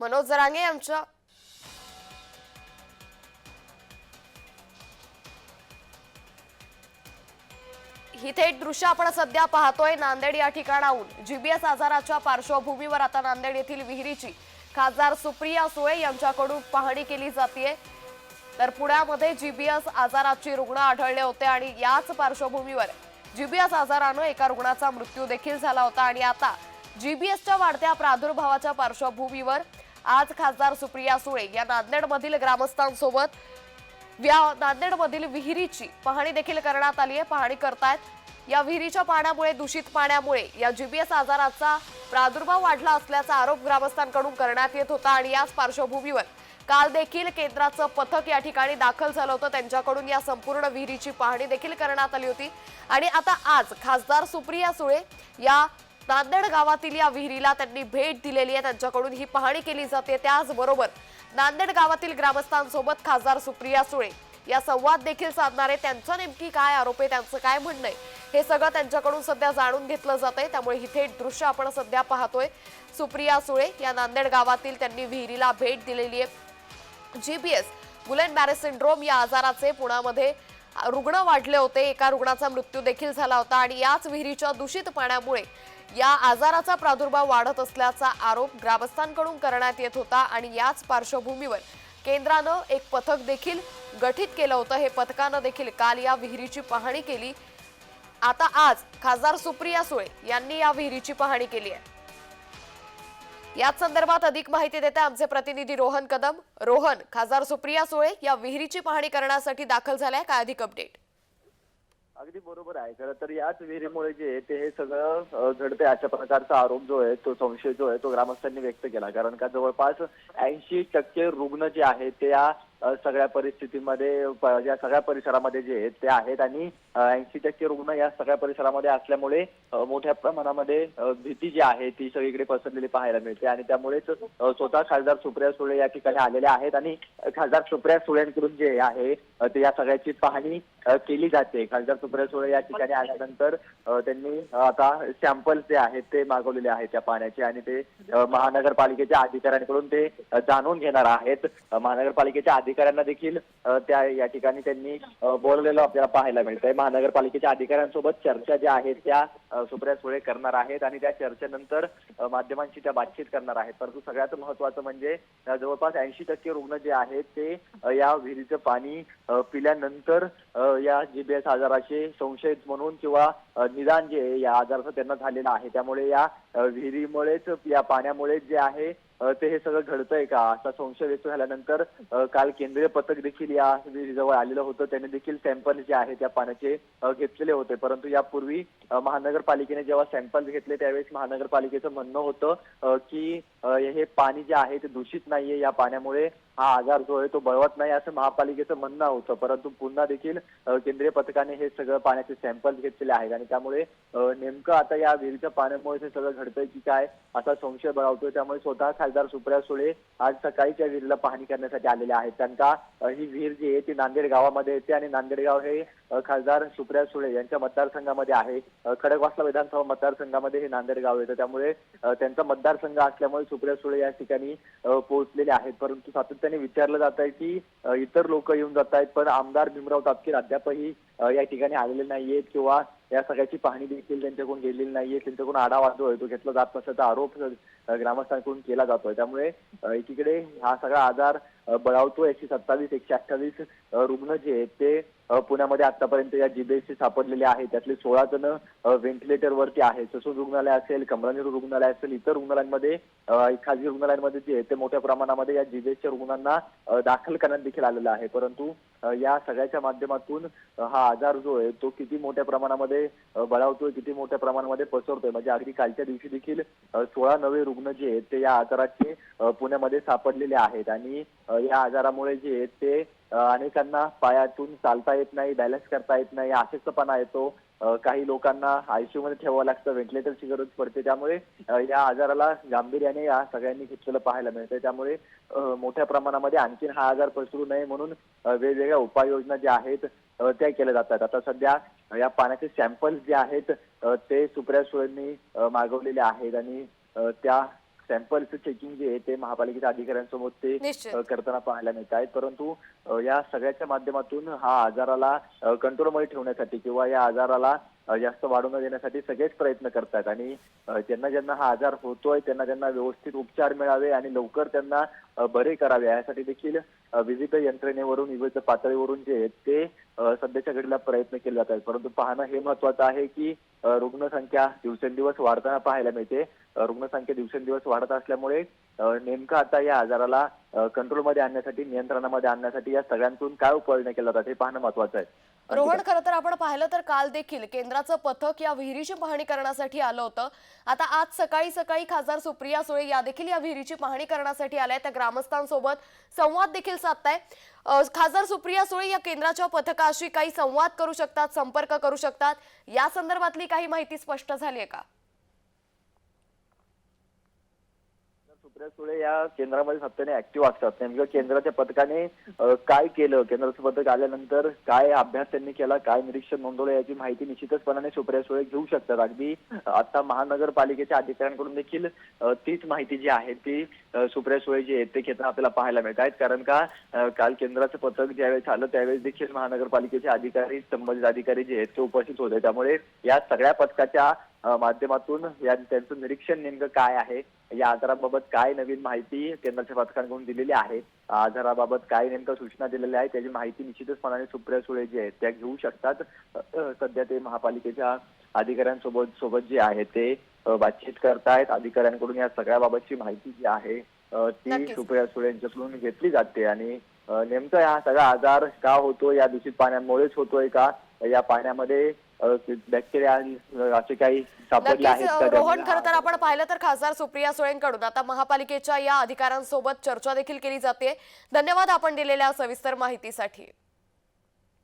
मनोज जरांगे यांच्या ही थेट दृश्य आपण सध्या पाहतोय नांदेड या ठिकाणाहून. जीबीएस आजाराच्या पार्श्वभूमीवर आता नांदेड येथील विहिरीची खासदार सुप्रिया सुळे यांच्याकडून पाहणी केली जाते तर पुण्यामध्ये जीबीएस आजाराची रुग्ण आढळले होते आणि याच पार्श्वभूमीवर जीबीएस आजारानं एका रुग्णाचा मृत्यू देखील झाला होता आणि आता जीबीएसच्या वाढत्या प्रादुर्भावाच्या पार्श्वभूमीवर आज खासदार सुप्रिया सुळे या नांदेडमधील ग्रामस्थांसोबत या नांदेडमधील विहिरीची पाहणी देखील करण्यात आली आहे. पाहणी करतायत. या विहिरीच्या पाण्यामुळे दूषित पाण्यामुळे या जीबीएस आजाराचा प्रादुर्भाव वाढला असल्याचा आरोप ग्रामस्थांकडून करण्यात येत होता आणि याच पार्श्वभूमीवर काल देखील केंद्राचं पथक या ठिकाणी दाखल झालं होतं. त्यांच्याकडून या संपूर्ण विहिरीची पाहणी देखील करण्यात आली होती. आणि आता आज खासदार सुप्रिया सुळे या नांदेड गावातील या विहिरीला त्यांनी भेट दिलेली आहे. त्यांच्याकडून ही पाहणी केली जाते. त्याचबरोबर नांदेड गावातील ग्रामस्थांसोबत खासदार सुप्रिया सुळे या संवाद देखील साधणार आहे त्यांचं नेमकी काय आरोप आहे? त्यांचं काय म्हणणं आहे? हे सगळं त्यांच्याकडून सध्या जाणून घेतलं जात आहे. त्यामुळे ही थेट दृश्य आपण सध्या पाहतोय. सुप्रिया सुळे या नांदेड गावातील त्यांनी विहिरीला भेट दिलेली आहे. जीपीएस गुलेन बॅरेस सिंड्रोम या आजाराचे पुण्यामध्ये रुग्ण वाढले होते. एका रुग्णाचा मृत्यू देखील झाला होता आणि याच विहिरीच्या दूषित पाण्यामुळे या आजाराचा प्रादुर्भाव वाढत असल्याचा आरोप ग्रामस्थांकडून करण्यात येत होता आणि याच पार्श्वभूमीवर केंद्रानं एक पथक देखील गठीत केलं होतं. हे पथकानं देखील काल या विहिरीची पाहणी केली. आता आज खासदार सुप्रिया सुळे यांनी या विहिरीची पाहणी केली आहे. याच संदर्भात अधिक माहिती देते आमचे प्रतिनिधी रोहन कदम. रोहन खासदार सुप्रिया सुळे या विहिरीची पाहणी करण्यासाठी दाखल झालाय काय अधिक अपडेट अगदी बरोबर आहे. खरं तर याच विहिरीमुळे जे आहे ते हे सगळं घडते अशा प्रकारचा आरोप जो आहे तो संशय जो आहे तो ग्रामस्थांनी व्यक्त केला. कारण का जवळपास ऐंशी टक्के रुग्ण जे आहेत ते या सगळ्या परिस्थितीमध्ये या सगळ्या परिसरामध्ये जे आहेत ते आहेत आणि ऐंशी टक्के रुग्ण या सगळ्या परिसरामध्ये असल्यामुळे मोठ्या प्रमाणामध्ये भीती जी आहे ती सगळीकडे पसरलेली पाहायला मिळते. आणि त्यामुळेच स्वतः खासदार सुप्रिया सुळे या ठिकाणी आलेले आहेत आणि खासदार सुप्रिया सुळेंकडून जे आहे ते या सगळ्याची पाहणी केली जाते. खासदार सुप्रिया सुळे या ठिकाणी आल्यानंतर त्यांनी आता सॅम्पल जे आहेत ते मागवलेले आहेत त्या पाण्याचे आणि ते महानगरपालिकेच्या अधिकाऱ्यांकडून ते जाणून घेणार आहेत. महानगरपालिकेच्या अधिकाऱ्यांना देखील त्या या ठिकाणी त्यांनी बोललेलं आपल्याला पाहायला मिळतंय. महानगरपालिकेच्या अधिकाऱ्यांसोबत चर्चा ज्या आहेत त्या सुप्रिया सुळे करणार आहेत आणि त्या चर्चेनंतर माध्यमांशी त्या बातचीत करणार आहेत. परंतु सगळ्यात महत्वाचं म्हणजे जवळपास ऐंशी टक्के रुग्ण जे आहेत ते या विहिरीचं पाणी पिल्यानंतर या जीबीएस आजाराचे संशयित म्हणून किंवा निदान जे या आजाराचं त्यांना झालेलं आहे. त्यामुळे या विहिरीमुळेच या पाण्यामुळेच जे आहे ते हे सगळं घडतंय का? असा संशय व्यक्त झाल्यानंतर काल केंद्रीय पथक देखील या विहिरीजवळ आलेलं होतं. त्यांनी देखील सॅम्पल जे आहे त्या पाण्याचे घेतलेले होते. परंतु यापूर्वी महानगरपालिकेने जेव्हा सॅम्पल घेतले त्यावेळेस महानगरपालिकेचं म्हणणं होतं की हे पाणी जे आहे ते दूषित नाहीये. या पाण्यामुळे हा आजार जो आहे तो बळवत नाही असं महापालिकेचं म्हणणं होतं. परंतु पुन्हा देखील केंद्रीय पथकाने हे सगळं पाण्याचे सॅम्पल घेतलेले आहेत आणि त्यामुळे नेमकं आता या विहिरीच्या पाण्यामुळे हे सगळं घडतंय की काय असा संशय बळावतोय. त्यामुळे स्वतः खासदार सुप्रिया सुळे आज सकाळी त्या विहिरीला पाहणी करण्यासाठी आलेले आहेत. त्यांचा ही विहीर जी आहे ती नांदेड गावामध्ये येते आणि नांदेड गाव हे खासदार सुप्रिया सुळे यांच्या मतदारसंघामध्ये आहे. खडकवासला विधानसभा मतदारसंघामध्ये हे नांदेड गाव येतं. त्यामुळे त्यांचा मतदारसंघ असल्यामुळे सुप्रिया सुळे या ठिकाणी पोहोचलेले आहेत. परंतु सातत्याने विचारलं जात आहे की इतर लोक येऊन जात आहेत पण आमदार भीमराव तापकीर अद्यापही या ठिकाणी आलेले नाहीयेत किंवा या सगळ्याची पाहणी देखील त्यांच्याकडून गेलेली नाहीये. त्यांच्याकडून आढावा जो आहे तो घेतला जात नसल्याचा आरोप ग्रामस्थांकडून केला जातोय. त्यामुळे एकीकडे हा सगळा आजार बळावतो एकशे सत्तावीस एकशे अठ्ठावीस रुग्ण जे आहेत ते पुण्यामध्ये आतापर्यंत या जीबीएससी सापडलेल्या आहेत त्यातले सोळा जण व्हेंटिलेटरवरती आहेत. ससून रुग्णालय असेल कमलानेरू रुग्णालय असेल इतर रुग्णालयांमध्ये अ, खाजगी रुग्णालयांमध्ये जे आहे ते मोठ्या प्रमाणामध्ये या जीबीएसच्या रुग्णांना दाखल करण्यात देखील आलेलं आहे. परंतु या सगळ्याच्या माध्यमातून हा आजार जो आहे तो किती मोठ्या प्रमाणामध्ये बळावतोय किती मोठ्या प्रमाणामध्ये पसरतोय. म्हणजे अगदी कालच्या दिवशी देखील सोळा नवे रुग्ण जे आहेत ते या आजाराचे पुण्यामध्ये सापडलेले आहेत. आणि या आजारामुळे जे आहेत ते अनेकांना पायातून चालता येत नाही बॅलन्स करता येत नाही अशक्तपणा येतो. काही लोकांना आयसीयू मध्ये ठेवावं लागतं व्हेंटिलेटरची गरज पडते. त्यामुळे या आजाराला गांभीर्याने या सगळ्यांनी घेतलेलं पाहायला मिळतंय. त्यामुळे मोठ्या प्रमाणामध्ये आणखीन हा आजार पसरू नये म्हणून वेगवेगळ्या उपाययोजना ज्या आहेत त्या केल्या जातात. आता सध्या या पाण्याचे सॅम्पल्स जे आहेत ते सुप्रिया सुळेंनी मागवलेले आहेत आणि त्या सॅम्पलचं चेकिंग जे आहे ते महापालिकेच्या अधिकाऱ्यांसोबत ते निश्चित. करताना पाहायला मिळत आहेत परंतु अ, या सगळ्याच्या माध्यमातून हा आजाराला अ, कंट्रोलमध्ये ठेवण्यासाठी किंवा या आजाराला अ, जास्त वाढू न देण्यासाठी सगळेच प्रयत्न करतात आणि अ, ज्यांना ज्यांना हा आजार होतोय त्यांना त्यांना व्यवस्थित उपचार मिळावे आणि लवकर त्यांना अ, बरे करावे यासाठी देखील विविध यंत्रणेवरून विविध पातळीवरून जे आहेत ते सध्याच्या घडीला प्रयत्न केले जात आहेत. परंतु पाहणं हे महत्वाचं आहे की रुग्णसंख्या दिवसेंदिवस वाढताना पाहायला मिळते. रुग्णसंख्या दिवसेंदिवस वाढत असल्यामुळे नेमकं आता या आजाराला कंट्रोलमध्ये आणण्यासाठी नियंत्रणामध्ये आणण्यासाठी या सगळ्यांतून काय उपाययोजना केल्या जातात हे पाहणं महत्वाचं आहे. रोहन खरं तर आपण पाहिलं तर काल देखील केंद्राचं पथक या विहिरीची पाहणी करण्यासाठी आलं होतं. आता आज सकाळी सकाळी खासदार सुप्रिया सुळे या देखील या विहिरीची पाहणी करण्यासाठी आल्या त्या ग्रामस्थांसोबत संवाद देखील साधताय खासदार सुप्रिया सुळे या केंद्राच्या पथकाशी काही संवाद करू शकतात संपर्क करू शकतात. या संदर्भातली काही माहिती स्पष्ट झाली आहे का? सुप्रिया सुळे या केंद्रामध्ये सत्याने ऍक्टिव्ह असतात. नेमकं केंद्राच्या पथकाने काय केलं? केंद्राचं पथक आल्यानंतर काय अभ्यास त्यांनी केला? काय निरीक्षण नोंदवलं याची माहिती निश्चितचपणाने सुप्रिया सुळे घेऊ शकतात. अगदी आता महानगरपालिकेच्या अधिकाऱ्यांकडून देखील तीच माहिती जी आहे ती सुप्रिया सुळे जी आहेत ते घेताना आपल्याला पाहायला मिळत आहेत. कारण का काल केंद्राचं पथक ज्यावेळेस आलं त्यावेळेस देखील महानगरपालिकेचे अधिकारी संबंधित अधिकारी जे आहेत ते उपस्थित होते. त्यामुळे या सगळ्या पथकाच्या माध्यमातून या त्यांचं निरीक्षण नेमकं काय आहे या आजाराबाबत काय नवीन माहिती केंद्राच्या पथकांकडून दिलेली आहे आजाराबाबत काय नेमकं सूचना दिलेल्या आहेत त्याची माहिती निश्चितचपणाने सुप्रिया सुळे जे आहेत त्या घेऊ शकतात. सध्या ते महापालिकेच्या अधिकाऱ्यांसोबत सोबत जे आहे ते बातचीत करतायत. अधिकाऱ्यांकडून या सगळ्या बाबतची माहिती जी आहे ती. सुप्रिया सुळे यांच्याकडून घेतली जाते. आणि नेमकं हा सगळा आजार का होतो या दूषित पाण्यामुळेच होतोय का? या पाण्यामध्ये अ, बॅक्टेरिया असे काही सापडले आहेत नक्कीच का रोहन खरं तर आपण पाहिलं तर खासदार सुप्रिया सुळेंकडून. आता महापालिकेच्या या अधिकाऱ्यांसोबत चर्चा देखील केली जाते. धन्यवाद आपण दिलेल्या सविस्तर माहितीसाठी.